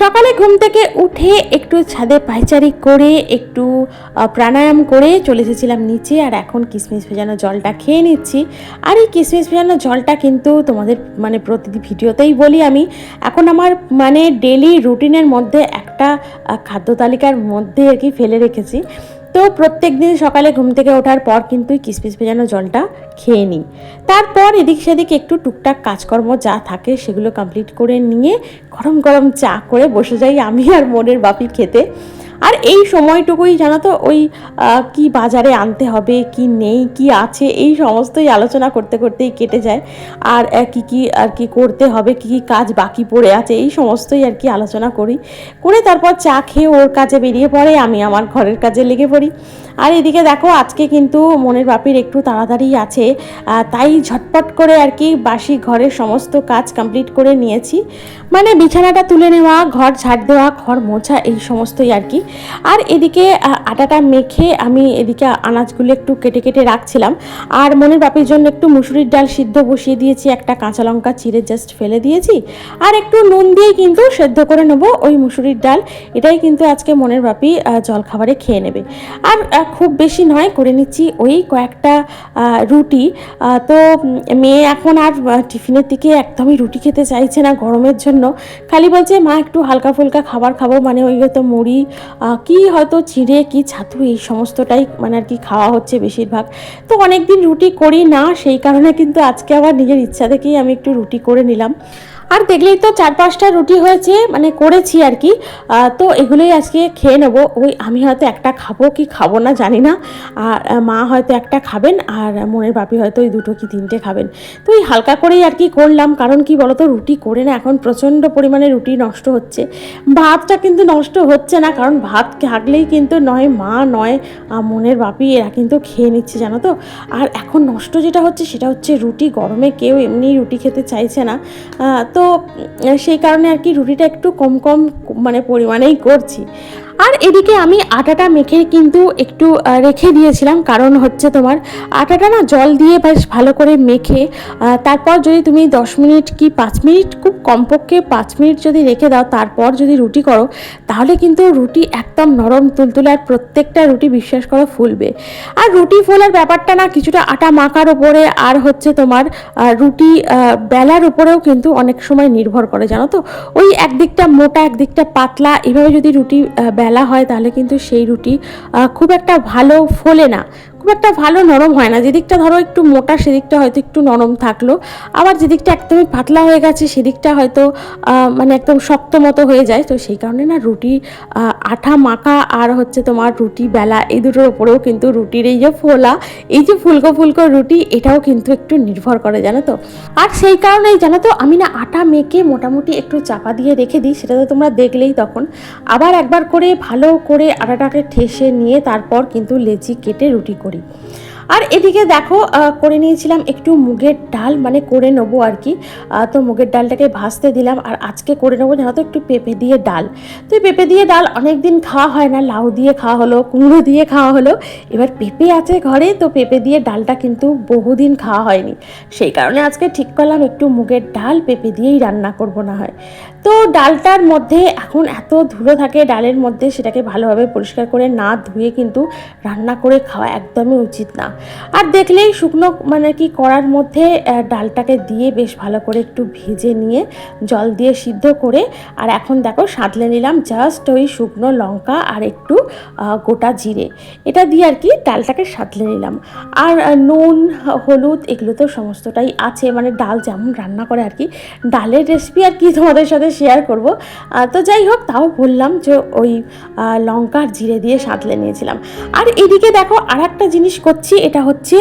সকালে ঘুম থেকে উঠে একটু ছাদে পায়চারি করে, একটু প্রাণায়াম করে চলে এসেছিলাম নিচে আর এখন কিশমিশ ভেজানো জলটা খেয়ে নিচ্ছি। আর এই কিশমিশ ভেজানো জলটা কিন্তু তোমাদের মানে প্রতিটি ভিডিওতেই বলি আমি, এখন আমার মানে ডেলি রুটিনের মধ্যে একটা খাদ্য তালিকার মধ্যে আর কি ফেলে রেখেছি। তো প্রত্যেক দিন সকালে ঘুম থেকে ওঠার পর কিন্তু কিসমিস ভেজানো জলটা খেয়ে নিই। তারপর এদিক সেদিক একটু টুকটাক কাজকর্ম যা থাকে সেগুলো কমপ্লিট করে নিয়ে গরম গরম চা করে বসে যাই আমি আর মনের বাপি খেতে। আর এই সময়টুকুই জানো তো ওই কি বাজারে আনতে হবে, কি নেই, কি আছে, এই সমস্তই আলোচনা করতে করতেই কেটে যায়। আর কি কি, আর কি করতে হবে, কি কি কাজ বাকি পড়ে আছে, এই সমস্তই আর কি আলোচনা করি। করে তারপর চা খেয়ে ওর কাজে বেরিয়ে পড়ে, আমি আমার ঘরের কাজে লেগে পড়ি। আর এদিকে দেখো, আজকে কিন্তু মনের বাপির একটু তাড়াতাড়ি আছে তাই ঝটপট করে আর কি বাসি ঘরের সমস্ত কাজ কমপ্লিট করে নিয়েছি। মানে বিছানাটা তুলে নেওয়া, ঘর ঝাড় দেওয়া, ঘর মোছা, এই সমস্তই আর কি আর এদিকে আটাটা মেখে আমি এদিকে আনাজগুলো একটু কেটে কেটে রাখছিলাম। আর মনের বাপের জন্য একটু মুসুরির ডাল সিদ্ধ বসিয়ে দিয়েছি, একটা কাঁচা লঙ্কা চিড়ে জাস্ট ফেলে দিয়েছি। আর একটু নুন দিয়ে কিন্তু সেদ্ধ করে নেব ওই মুসুরির ডাল। এটাই কিন্তু আজকে মনের বাপি জলখাবারে খেয়ে নেবে। আর খুব বেশি নয়, করে নিচ্ছি ওই কয়েকটা রুটি। তো মেয়ে এখন আর টিফিনের দিকে একদমই রুটি খেতে চাইছে না গরমের জন্য। খালি বলছে, মা, একটু হালকা ফুলকা খাবার খাব। মানে ওই হয়তো মুড়ি কি হয়তো চিড়ে, কি ছাতু, এই সমস্তটাই মানে আর কি খাওয়া হচ্ছে বেশিরভাগ। তো অনেক দিন রুটি করি না, সেই কারণে কিন্তু আজকে আবার নিজের ইচ্ছা থেকেই আমি একটু রুটি করে নিলাম। আর দেখলেই তো চার পাঁচটা রুটি হয়েছে মানে করেছি আর কি। তো এগুলোই আজকে খেয়ে নেব। ওই আমি হয়তো একটা খাব কি খাব না জানি না। আর মা হয়তো একটা খাবেন আর মনের বাপি হয়তো ওই দুটো কি তিনটে খাবেন। তো ওই হালকা করেই আর কি করলাম। কারণ কি বলতো, রুটি করে না এখন প্রচণ্ড পরিমাণে রুটি নষ্ট হচ্ছে। ভাতটা কিন্তু নষ্ট হচ্ছে না, কারণ ভাত থাকলেই কিন্তু নয়, মা নয় মনের বাপি, এরা কিন্তু খেয়ে নিচ্ছে, জানো তো। আর এখন নষ্ট যেটা হচ্ছে, সেটা হচ্ছে রুটি। গরমে কেউ এমনি রুটি খেতে চাইছে না। তো সেই কারণে আর কি রুটিটা একটু কম কম মানে পরিমাণেই করছি। আর এদিকে আমি আটাটা মেখে কিন্তু একটু রেখে দিয়েছিলাম। কারণ হচ্ছে তোমার আটাটা না জল দিয়ে বেশ ভালো করে মেখে তারপর যদি তুমি দশ মিনিট কি পাঁচ মিনিট, খুব কমপক্ষে পাঁচ মিনিট যদি রেখে দাও, তারপর যদি রুটি করো, তাহলে কিন্তু রুটি একদম নরম তুলতুলে আর প্রত্যেকটা রুটি বিশ্বাস করো ফুলবে। আর রুটি ফোলার ব্যাপারটা না কিছুটা আটা মাখার ওপরে আর হচ্ছে তোমার রুটি বেলার উপরেও কিন্তু অনেক সময় নির্ভর করে, জানো তো? ওই একদিকটা মোটা, একদিকটা পাতলা, এভাবে যদি রুটি বেলা হয় তাহলে কিন্তু সেই রুটি খুব একটা ভালো ফোলে না। খুব একটা ভালো নরম হয় না। যেদিকটা ধরো একটু মোটা, সেদিকটা হয়তো একটু নরম থাকল। আবার যেদিকটা একদমই পাতলা হয়ে গেছে, সেদিকটা হয়তো মানে একদম শক্ত মতো হয়ে যায়। তো সেই কারণে না রুটি আঠা মাখা আর হচ্ছে তোমার রুটি, বেলা, এই দুটোর ওপরেও কিন্তু রুটির এই যে ফোলা, এই যে ফুলকো ফুলকো রুটি, এটাও কিন্তু একটু নির্ভর করে, জানো তো? আর সেই কারণেই জানো তো, আমি না আটা মেখে মোটামুটি একটু চাপা দিয়ে রেখে দিই, সেটা তো তোমরা দেখলেই তখন। আবার একবার করে ভালো করে আটাটাকে ঠেসে নিয়ে তারপর কিন্তু লেচি কেটে রুটি করি করি আর এদিকে দেখো করে নিয়েছিলাম একটু মুগের ডাল মানে করে নেব আর কি। তো মুগের ডালটাকে ভাজতে দিলাম আর আজকে করে নেব জানো তো একটু পেঁপে দিয়ে ডাল। তো পেঁপে দিয়ে ডাল অনেক দিন খাওয়া হয় না, লাউ দিয়ে খাওয়া হলো, কুমড়ো দিয়ে খাওয়া হলো। এবার পেঁপে আছে ঘরে, তো পেঁপে দিয়ে ডালটা কিন্তু বহুদিন খাওয়া হয়নি। সেই কারণে আজকে ঠিক করলাম একটু মুগের ডাল পেঁপে দিয়েই রান্না করব না হয়। তো ডালটার মধ্যে এখন এত ধুলো থাকে ডালের মধ্যে, সেটাকে ভালোভাবে পরিষ্কার করে না ধুয়ে কিন্তু রান্না করে খাওয়া একদমই উচিত না। আর দেখলেই শুকনো মানে কি করার মধ্যে ডালটাকে দিয়ে বেশ ভালো করে একটু ভেজে নিয়ে জল দিয়ে সিদ্ধ করে আর এখন দেখো সাঁতলে নিলাম জাস্ট ওই শুকনো লঙ্কা আর একটু গোটা জিরে। এটা দিয়ে আর কি ডালটাকে সাঁতলে নিলাম। আর নুন হলুদ এগুলো তো সমস্তটাই আছে মানে ডাল যেমন রান্না করে আর কি ডালের রেসিপি আর কি তোমাদের সাথে শেয়ার করব। তো যাই হোক তাও বললাম যে ওই আহ, লঙ্কা আর জিরে দিয়ে সাঁতলে নিয়েছিলাম। আর এদিকে দেখো আর একটা জিনিস করছি এটা হচ্ছে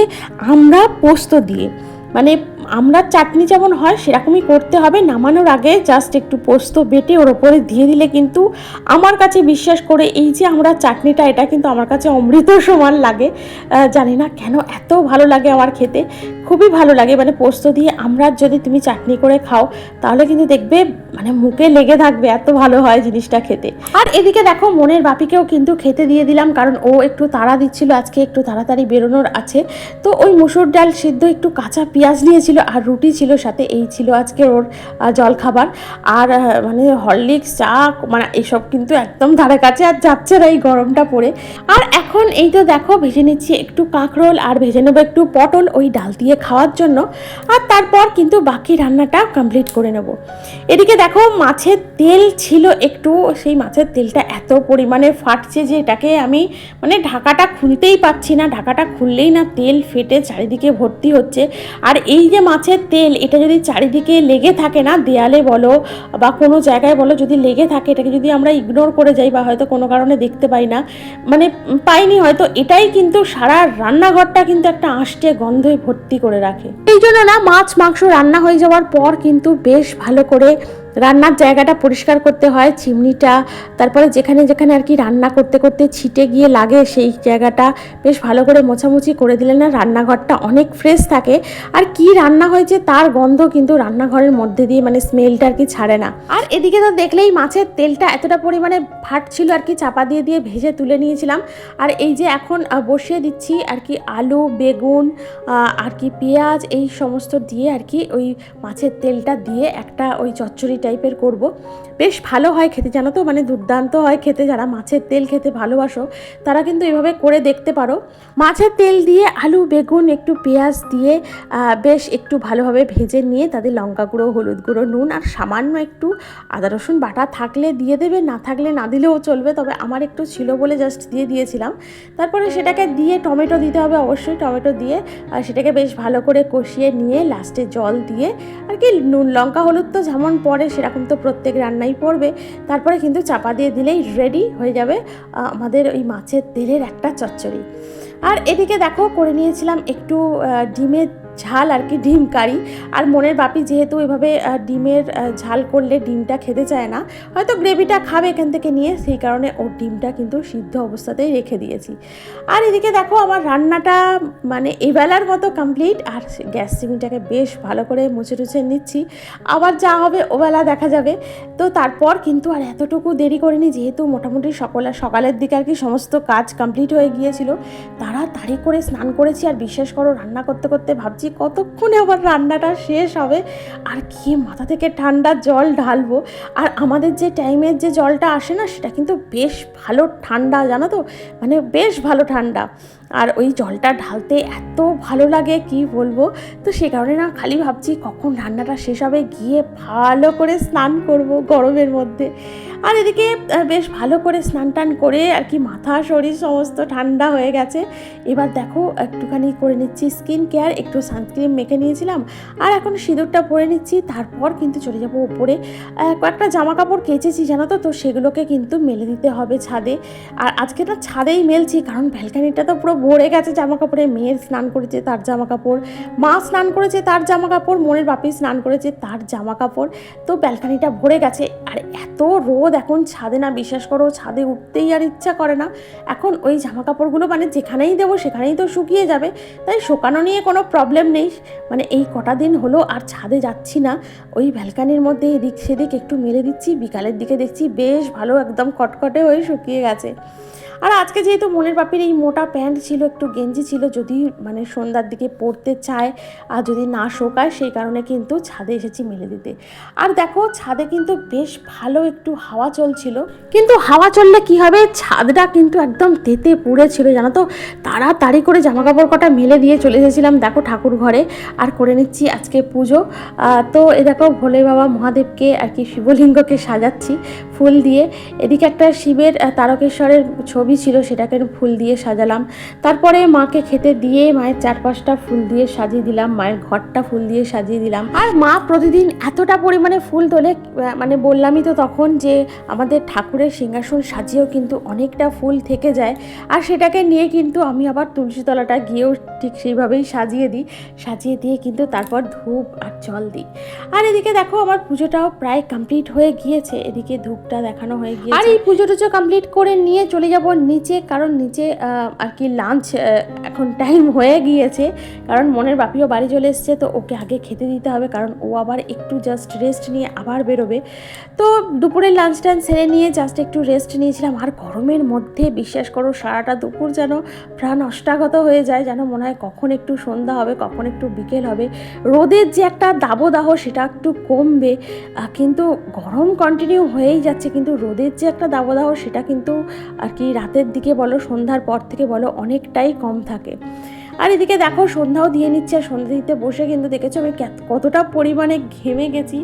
আমরা পোস্ত দিয়ে। মানে আমরা চাটনি যেমন হয়, সেরকমই করতে হবে। নামানোর আগে জাস্ট একটু পোস্ত বেটে ওর ওপরে দিয়ে দিলে কিন্তু আমার কাছে বিশ্বাস করে এই যে আমরা চাটনিটা, এটা কিন্তু আমার কাছে অমৃত সমান লাগে। জানি না কেন এত ভালো লাগে আমার খেতে। খুবই ভালো লাগে মানে পোস্ত দিয়ে আমরা যদি তুমি চাটনি করে খাও, তাহলে কিন্তু দেখবে মানে মুখে লেগে থাকবে, এত ভালো হয় জিনিসটা খেতে। আর এদিকে দেখো, মনের বাপিকেও কিন্তু খেতে দিয়ে দিলাম, কারণ ও একটু তাড়া দিচ্ছিল, আজকে একটু তাড়াতাড়ি বেরোনোর আছে। তো ওই মুসুর ডাল সিদ্ধ একটু কাঁচা পেঁয়াজ নিয়েছিল আর রুটি ছিল সাথে, এই ছিল আজকে ওর জলখাবার। আর মানে হরলিক্স, চা মানে এসব কিন্তু একদম ধারে কাছে আর যাচ্ছে না এই গরমটা পড়ে। আর এখন এই তো দেখো, ভেজে নিচ্ছি একটু কাঁকরোল আর ভেজে নেব একটু পটল ওই ডাল দিয়ে খাওয়ার জন্য। আর তারপর কিন্তু বাকি রান্নাটা কমপ্লিট করে নেব। এদিকে দেখো, মাছের তেল ছিল একটু, সেই মাছের তেলটা এত পরিমাণে ফাটছে যে এটাকে আমি মানে ঢাকাটা খুলতেই পাচ্ছি না। ঢাকাটা খুললেই না তেল ফেটে চারিদিকে ভর্তি হচ্ছে। আর এই যে মাছের তেল, এটা যদি চারিদিকে লেগে থাকে না, দেয়ালে বলো বা কোনো জায়গায় বলো, যদি লেগে থাকে, এটাকে যদি আমরা ইগনোর করে যাই বা হয়তো কোনো কারণে দেখতে পাই না মানে পাইনি হয়তো, এটাই কিন্তু সারা রান্নাঘরটা কিন্তু একটা আষ্টে গন্ধে ভর্তি করে রাখে। এই জন্য না, মাছ, মাংস রান্না হয়ে যাওয়ার পর কিন্তু বেশ ভালো করে রান্নার জায়গাটা পরিষ্কার করতে হয়, চিমনিটা, তারপরে যেখানে যেখানে আর কি রান্না করতে করতে ছিটে গিয়ে লাগে, সেই জায়গাটা বেশ ভালো করে মোছামুছি করে দিলে না রান্নাঘরটা অনেক ফ্রেশ থাকে। আর কি রান্না হয়েছে তার গন্ধ কিন্তু রান্নাঘরের মধ্যে দিয়ে মানে স্মেলটা আর কি ছাড়ে না। আর এদিকে তো দেখলেই মাছের তেলটা এতটা পরিমাণে ফাটছিল আর কি চাপা দিয়ে দিয়ে ভেজে তুলে নিয়েছিলাম। আর এই যে এখন বসিয়ে দিচ্ছি আর কি আলু, বেগুন আর কি পেঁয়াজ, এই সমস্ত দিয়ে আর কি ওই মাছের তেলটা দিয়ে একটা ওই চচ্চড়ি টাইপের করব। বেশ ভালো হয় খেতে, জানো তো? মানে দুর্দান্ত হয় খেতে। যারা মাছের তেল খেতে ভালোবাসো, তারা কিন্তু এভাবে করে দেখতে পারো। মাছের তেল দিয়ে আলু, বেগুন, একটু পেঁয়াজ দিয়ে বেশ একটু ভালোভাবে ভেজে নিয়ে তাদের লঙ্কা গুঁড়ো, হলুদ গুঁড়ো, নুন আর সামান্য একটু আদা, রসুন বাটা থাকলে দিয়ে দেবে, না থাকলে না দিলেও চলবে। তবে আমার একটু ছিল বলে জাস্ট দিয়ে দিয়েছিলাম। তারপরে সেটাকে দিয়ে টমেটো দিতে হবে অবশ্যই, টমেটো দিয়ে, আর সেটাকে বেশ ভালো করে কষিয়ে নিয়ে লাস্টে জল দিয়ে, আর কি নুন, লঙ্কা, হলুদ তো যেমন পড়ে সেরকম তো প্রত্যেক রান্নাই পড়বে। তারপরে কিন্তু চাপা দিয়ে দিলেই রেডি হয়ে যাবে আমাদের ওই মাছের তেলের একটা চচ্চড়ি। আর এদিকে দেখো, করে নিয়েছিলাম একটু ডিমের ঝাল আর কি, ডিম কারি। আর মনের বাপি যেহেতু এভাবে ডিমের ঝাল করলে ডিমটা খেতে চায় না, হয়তো গ্রেভিটা খাবে এখান থেকে নিয়ে, সেই কারণে ওর ডিমটা কিন্তু সিদ্ধ অবস্থাতেই রেখে দিয়েছি। আর এদিকে দেখো আমার রান্নাটা মানে এবেলার মতো কমপ্লিট আর গ্যাস চিমনিটাকে বেশ ভালো করে মুছে টুছে নিচ্ছি। আবার যা হবে ওবেলা দেখা যাবে। তো তারপর কিন্তু আর এতটুকু দেরি করিনি, যেহেতু মোটামুটি সকল, সকালের দিকে আর কি সমস্ত কাজ কমপ্লিট হয়ে গিয়েছিল, তাড়াতাড়ি করে স্নান করেছি। আর বিশ্বাস করো, রান্না করতে করতে ভাবছি কতক্ষণে আবার রান্নাটা শেষ হবে? আর কি মাথা থেকে ঠান্ডা জল ঢালবো। আর আমাদের যে টাইমের যে জলটা আসে না, সেটা কিন্তু বেশ ভালো ঠান্ডা, জানো তো? মানে বেশ ভালো ঠান্ডা। আর ওই জলটা ঢালতে এত ভালো লাগে কি বলব? তো সে কারণে না খালি ভাবছি কখন রান্নাটা শেষ হবে গিয়ে ভালো করে স্নান করব গরমের মধ্যে। আর এদিকে বেশ ভালো করে স্নান টান করে আর কি মাথা শরীর সমস্ত ঠান্ডা হয়ে গেছে। এবার দেখো একটুখানি করে নিচ্ছি স্কিন কেয়ার একটু সানস্ক্রিন মেখে নিয়েছিলাম। আর এখন সিঁদুরটা পরে নিচ্ছি তারপর কিন্তু চলে যাব আহ, কয়েকটা জামা কাপড় কেচেছি জানো তো? তো সেগুলোকে কিন্তু মেলে দিতে হবে ছাদে। আর আজকে না ছাদেই মেলছি কারণ ব্যালকানিটা তো পুরো ভরে গেছে জামা কাপড়ে মেয়ের স্নান করেছে তার জামা কাপড় মা স্নান করেছে তার জামা কাপড় মনের বাপি স্নান করেছে তার জামা কাপড় তো ব্যালকানিটা ভরে গেছে। আর এত রোদ এখন, ছাদে না বিশ্বাস করো, ছাদে উঠতেই আর ইচ্ছা করে না। এখন ওই জামা কাপড়গুলো মানে যেখানেই দেবো, সেখানেই তো শুকিয়ে যাবে। তাই শুকানো নিয়ে কোনো প্রবলেম নেই। মানে এই কটা দিন হলো আর ছাদে যাচ্ছি না। ওই ব্যালকানির মধ্যে এদিক সেদিক একটু মেলে দিচ্ছি, বিকালের দিকে দেখছি বেশ ভালো একদম কটকটে হয়ে শুকিয়ে গেছে। আর আজকে যেহেতু মনের বাপির এই মোটা প্যান্ট ছিল, একটু গেঞ্জি ছিল, যদি মানে সন্ধ্যার দিকে পরতে চায় আর যদি না শোকায়, সেই কারণে কিন্তু ছাদে এসেছি মেলে দিতে। আর দেখো, ছাদে কিন্তু বেশ ভালো একটু হাওয়া চলছিল। কিন্তু হাওয়া চললে কি হবে? ছাদটা কিন্তু একদম তেতে পুড়েছিল জানো তো? তাড়াতাড়ি করে জামা কাপড় কটা মেলে দিয়ে চলে এসেছিলাম, দেখো ঠাকুর ঘরে, আর করে নিচ্ছি আজকে পুজো। তো এ দেখো, ভোলে বাবা মহাদেবকে আর কি শিবলিঙ্গকে সাজাচ্ছি। ফুল দিয়ে। এদিকে একটা শিবের তারকেশ্বরের ছবি ছিল, সেটাকে ফুল দিয়ে সাজালাম। তারপরে মাকে খেতে দিয়ে মায়ের চারপাশটা ফুল দিয়ে সাজিয়ে দিলাম, মায়ের ঘরটা ফুল দিয়ে সাজিয়ে দিলাম। আর মা প্রতিদিন এতটা পরিমাণে ফুল তোলে মানে বললামই তো তখন যে আমাদের ঠাকুরের সিংহাসন সাজিয়েও কিন্তু অনেকটা ফুল থেকে যায়। আর সেটাকে নিয়ে কিন্তু আমি আবার তুলসীতলাটা গিয়েও ঠিক সেইভাবেই সাজিয়ে দিই। সাজিয়ে দিয়ে কিন্তু তারপর ধূপ আর জল দিই। আর এদিকে দেখো আমার পুজোটাও প্রায় কমপ্লিট হয়ে গিয়েছে। এদিকে ধূপটা দেখানো হয়ে গিয়েছে। আর এই পুজো টুজো কমপ্লিট করে নিয়ে চলে যাব নিচে, কারণ নিচে আর কি লাঞ্চ এখন টাইম হয়ে গিয়েছে। কারণ মনের বাপিও বাড়ি চলে এসছে, তো ওকে আগে খেতে দিতে হবে, কারণ ও আবার একটু জাস্ট রেস্ট নিয়ে আবার বেরোবে। তো দুপুরের লাঞ্চ টাঞ্চ সেরে নিয়ে জাস্ট একটু রেস্ট নিয়েছিলাম। আর গরমের মধ্যে, বিশ্বাস করো, সারাটা দুপুর যেন প্রাণ অষ্টাগত হয়ে যায়, যেন মনে হয় কখন একটু সন্ধ্যা হবে, কখন একটু বিকেল হবে। রোদের যে একটা দাবদাহ, সেটা একটু কমবে। কিন্তু গরম কন্টিনিউ হয়েই যাচ্ছে। কিন্তু রোদের যে একটা দাবদাহ, সেটা কিন্তু আর কি রাতের দিকে বলো, সন্ধ্যার পর থেকে বলো, অনেকটাই কম থাকে। আর এদিকে দেখো, সন্ধ্যাও দিয়ে নিচ্ছে, আর সন্ধ্যা দিতে বসে কিন্তু দেখেছ আমি কতটা পরিমাণে ঘেমে গেছি।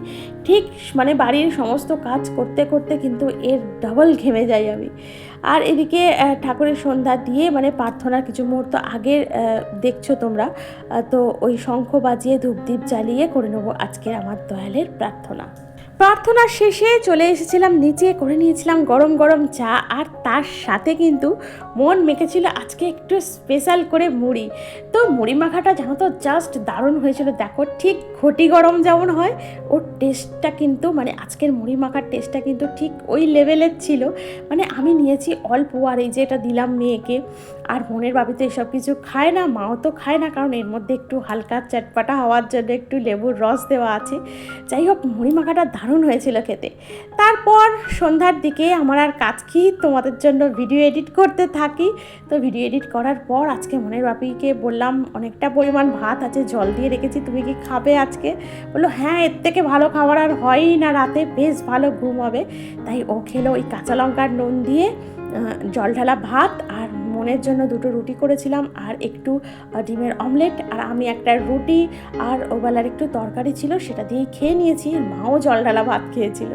ঠিক মানে বাড়ির সমস্ত কাজ করতে করতে কিন্তু এর ডাবল ঘেমে যাই আমি। আর এদিকে ঠাকুরের সন্ধ্যা দিয়ে মানে প্রার্থনার কিছু মুহূর্ত আগে দেখছ তোমরা। তো ওই শঙ্খ বাজিয়ে ধূপদীপ জ্বালিয়ে করে নেব আজকের আমার দয়ালের প্রার্থনা। প্রার্থনার শেষে চলে এসেছিলাম নিচে করে নিয়েছিলাম গরম গরম চা আর তার সাথে কিন্তু মন মেখেছিল আজকে একটু স্পেশাল করে মুড়ি। তো মুড়ি মাখাটা জানো তো জাস্ট দারুণ হয়েছিল। দেখো ঠিক ঘটি গরম যেমন হয়, ওর টেস্টটা কিন্তু মানে আজকের মুড়ি মাখার টেস্টটা কিন্তু ঠিক ওই লেভেলের ছিল। মানে আমি নিয়েছি অল্প আর এই যে এটা দিলাম মেয়েকে। আর মনের বাবি তো এসব কিছু খায় না, মাও তো খায় না, কারণ এর মধ্যে একটু হালকা চটপাটা হওয়ার জন্য একটু লেবুর রস দেওয়া আছে। যাই হোক, মুড়ি মাখাটা দারুণ হয়েছিল খেতে। তারপর সন্ধ্যার দিকে আমার আর কাজ কি? তোমাদের জন্য ভিডিও এডিট করতে থাকি তো ভিডিও এডিট করার পর আজকে মনের বাপিকে বললাম, অনেকটা পরিমাণ ভাত আছে, জল দিয়ে রেখেছি, তুমি কি খাবে আজকে? বলল হ্যাঁ এর থেকে ভালো খাবার আর হয়ই না রাতে, বেশ ভালো ঘুম হবে। তাই ও খেলো ওই কাঁচা লঙ্কার নুন দিয়ে জল ঢালা ভাত আর মনের জন্য দুটো রুটি করেছিলাম আর একটু ডিমের অমলেট। আর আমি একটা রুটি আর ওবেলার একটু তরকারি ছিল, সেটা দিয়েই খেয়ে নিয়েছি। মাও জল ঢালা ভাত খেয়েছিল।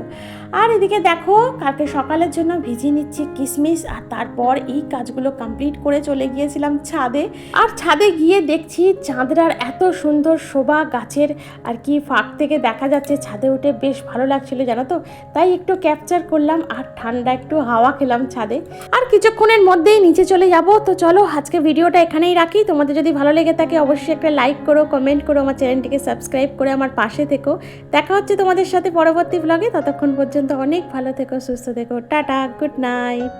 আর এদিকে দেখো, কালকে সকালের জন্য ভিজিয়ে নিচ্ছি কিশমিশ আর তারপর এই কাজগুলো কমপ্লিট করে চলে গিয়েছিলাম ছাদে। আর ছাদে গিয়ে দেখছি চাঁদরার এত সুন্দর শোভা গাছের আর কি ফাঁক থেকে দেখা যাচ্ছে। ছাদে উঠে বেশ ভালো লাগছিল, জানো তো? তাই একটু ক্যাপচার করলাম আর ঠান্ডা একটু হাওয়া খেলাম ছাদে। আর কিছুক্ষণের মধ্যেই নিচে চলে যাব, তো চলো আজকে ভিডিওটা এখানেই রাখি। তোমাদের যদি ভালো লেগে থাকে অবশ্যই একটা লাইক করো কমেন্ট করো, আমার চ্যানেলটিকে সাবস্ক্রাইব করে আমার পাশে থেকো। দেখা হচ্ছে তোমাদের সাথে পরবর্তী ব্লগে ততক্ষণ পর্যন্ত অনেক ভালো থেকো, সুস্থ থেকো। Tata good night